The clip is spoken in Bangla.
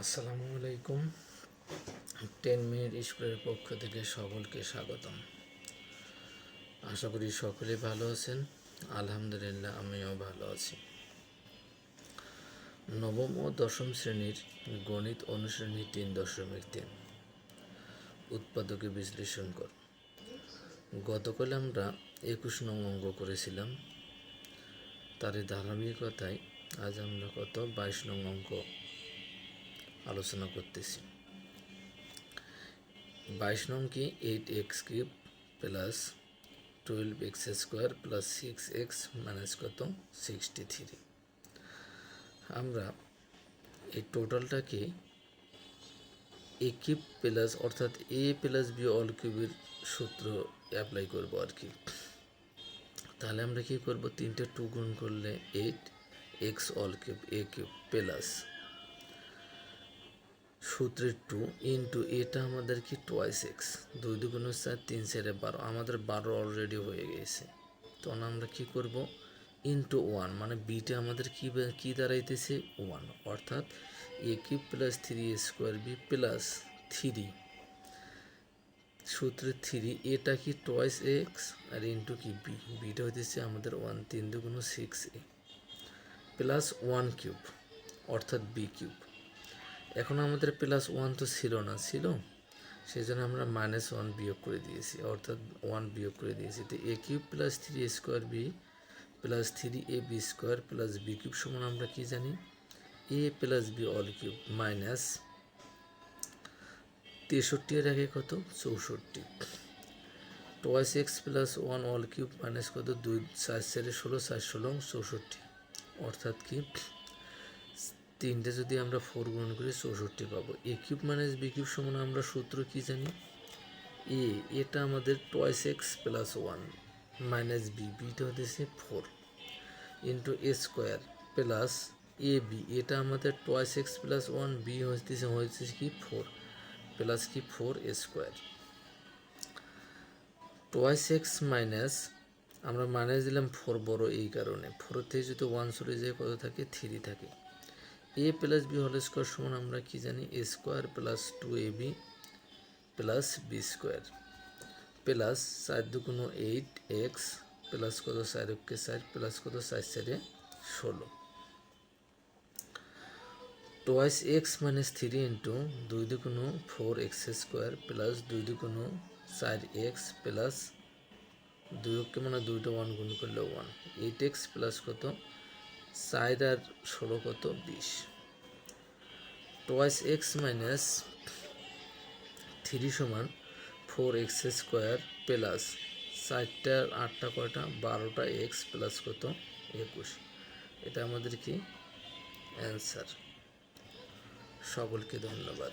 আসসালামু আলাইকুম। টেন মিনিট স্কুলের পক্ষ থেকে সকলকে স্বাগতম। আশা করি সকলে ভালো আছেন। আলহামদুলিল্লাহ, আমিও ভালো আছি। নবম ও দশম শ্রেণির গণিত অনুশ্রেণী তিন দশমিক তিন। উৎপাদকে বিশ্লেষণ কর। গতকাল আমরা একুশ নং অঙ্ক করেছিলাম। তারই ধারাবাহিকতায় আজ আমরা কত? বাইশ নং অঙ্ক আলোচনা করতেছি। বাইশ নং eight x cube plus twelve x square plus six x minus কত? সিক্সটি থ্রি আমরা এই টোটালটাকে এ কিউব প্লাস অর্থাৎ এ প্লাস বি অল কিউবের সূত্র অ্যাপ্লাই করব আর কি। তাহলে আমরা কি করব? তিনটে টু গুণ করলে eight x all cube a cube plus সূত্রের টু ইন্টু এটা আমাদের কি টোয়াইস এক্স দুই দুগুণ চার, তিন চারে বারো, আমাদের বারো অলরেডি হয়ে গেছে। তখন আমরা কি করব? ইন্টু ওয়ান মানে বিটা আমাদের কী কি দাঁড়াইতেছে? ওয়ান অর্থাৎ a cube plus three square b plus three সূত্রে থ্রি এটা কি টোয়াইস এক্স আর ইন্টু কি বি বিটা হইতেছে আমাদের ওয়ান তিন দুগুণ six a plus one cube অর্থাৎ বি কিউব এখন আমাদের প্লাস ওয়ান তো ছিল না, ছিল? সেই জন্য আমরা মাইনাস ওয়ান বিয়োগ করে দিয়েছি, অর্থাৎ ওয়ান বিয়োগ করে দিয়েছি। তো a cube plus three square b plus three a b square plus b cube সমান আমরা কি জানি? A plus b all cube minus তেষট্টি এর আগে কত? চৌষট্টি। Twice x plus one all cube minus কত? দুই, চার চারে ষোলো, চার ষোলো, চৌষট্টি। অর্থাৎ কি? তিনটে যদি আমরা ফোর গুণ করি চৌষট্টি পাবো। A cube minus b cube সমান আমরা সূত্র কি জানি? এ এটা আমাদের twice x plus one minus b beta হতেছে four into a square plus a b এটা আমাদের twice x plus one b হতেছে হয়েছে কি ফোর প্লাস কি four a square twice x minus আমরা মাইনাস দিলাম ফোর বড় এই কারণে। ফোর থেকে যদি ওয়ান চলে যায় কত থাকে? থ্রি থাকে। A plus b whole square সমান আমরা কি জানি? A square plus two a b plus b square plus চার দুগুণ এইট এক্স প্লাস কত? চার ওকে চার প্লাস কত? চার চারে ষোলো। Twice x minus three into দুই দুগুণ ফোর এক্স স্কোয়ার প্লাস দুই দুগুণ চার এক্স প্লাস দুই ওকে মানে দুইটা ওয়ান গুণ করলে ওয়ান এইট এক্স প্লাস কত? আর ষোলো কত? বিশ। টোয়াইস এক্স মাইনাস থ্রি সমান ফোর এক্স স্কোয়ার প্লাস চারটার আটটা কয়টা? বারোটা এক্স প্লাস কত? একুশ। এটা আমাদের কি? অ্যান্সার। সকলকে ধন্যবাদ।